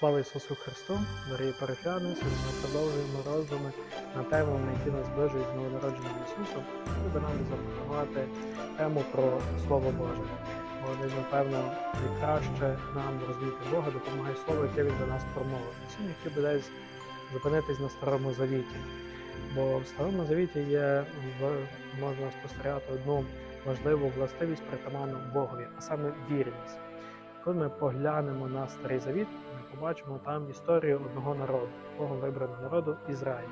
Слава Ісусу Христу, дорогі парафіяни, сьогодні ми продовжуємо роздуми на темами, які нас зближують з новонародженим Ісусом. Би нам запропонувати тему про Слово Боже. Бо десь, напевно, найкраще нам розуміти Бога допомагає слово, яке він до нас промовив. Сьогодні хотів би десь зупинитись на Старому Завіті. Бо в Старому Завіті є можна спостерігати одну важливу властивість притаманну Богові, а саме вірність. Коли ми поглянемо на Старий Завіт, побачимо там історію одного народу, Богом вибраного народу Ізраїль.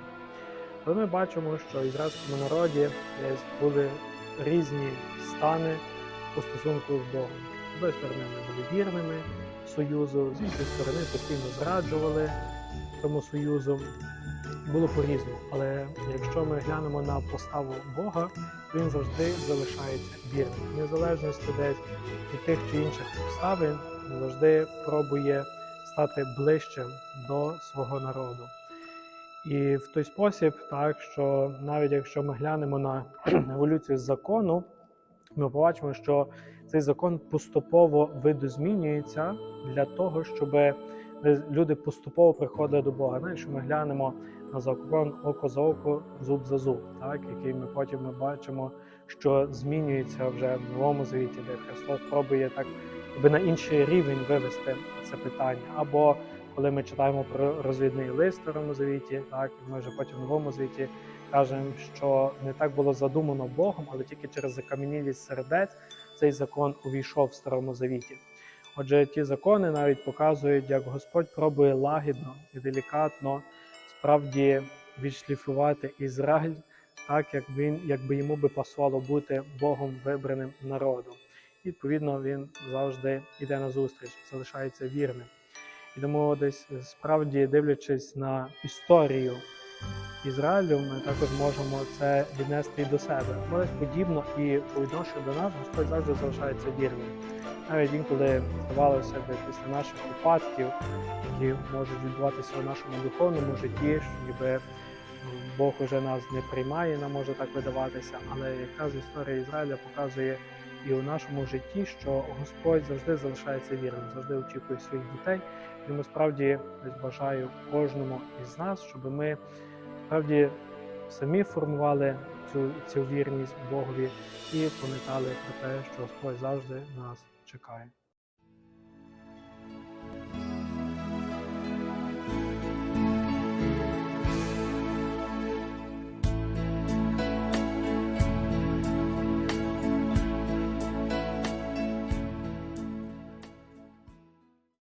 Коли ми бачимо, що в ізраїльському народі були різні стани у стосунку з Богом. З однієї сторони вони були вірними Союзу, з іншої сторони постійно зраджували цьому Союзу. Було по-різному. Але якщо ми глянемо на поставу Бога, то він завжди залишається вірним. Незалежності десь від тих чи інших обставин він завжди пробує стати ближчим до свого народу. І в той спосіб, так що навіть якщо ми глянемо на еволюцію закону, ми побачимо, що цей закон поступово видозмінюється для того, щоб люди поступово приходили до Бога. Ну, якщо ми глянемо на закон око за око, зуб за зуб, так який ми потім ми бачимо, що змінюється вже в новому завіті, де Христос пробує так якби на інший рівень вивести це питання. Або коли ми читаємо про розвідний лист Старому завіті, так ми вже потім в новому завіті кажемо, що не так було задумано Богом, але тільки через закам'янілість сердець цей закон увійшов в Старому завіті. Отже, ті закони навіть показують, як Господь пробує лагідно і делікатно справді відшліфувати Ізраїль, так як він, якби йому би пасувало бути Богом вибраним народом. Відповідно, він завжди йде на зустріч, залишається вірним. І тому десь е, справді дивлячись на історію Ізраїлю, ми також можемо це віднести і до себе. Але подібно і по відношенню до нас Господь завжди залишається вірним. Навіть інколи здавалося би після наших випадків, які можуть відбуватися у нашому духовному житті, що ніби Бог уже нас не приймає, нам може так видаватися. Але якраз історія Ізраїля показує і у нашому житті, що Господь завжди залишається вірним, завжди очікує своїх дітей. Ми справді бажаю кожному із нас, щоб ми справді самі формували цю, цю вірність Богові і пам'ятали про те, що Господь завжди нас чекає.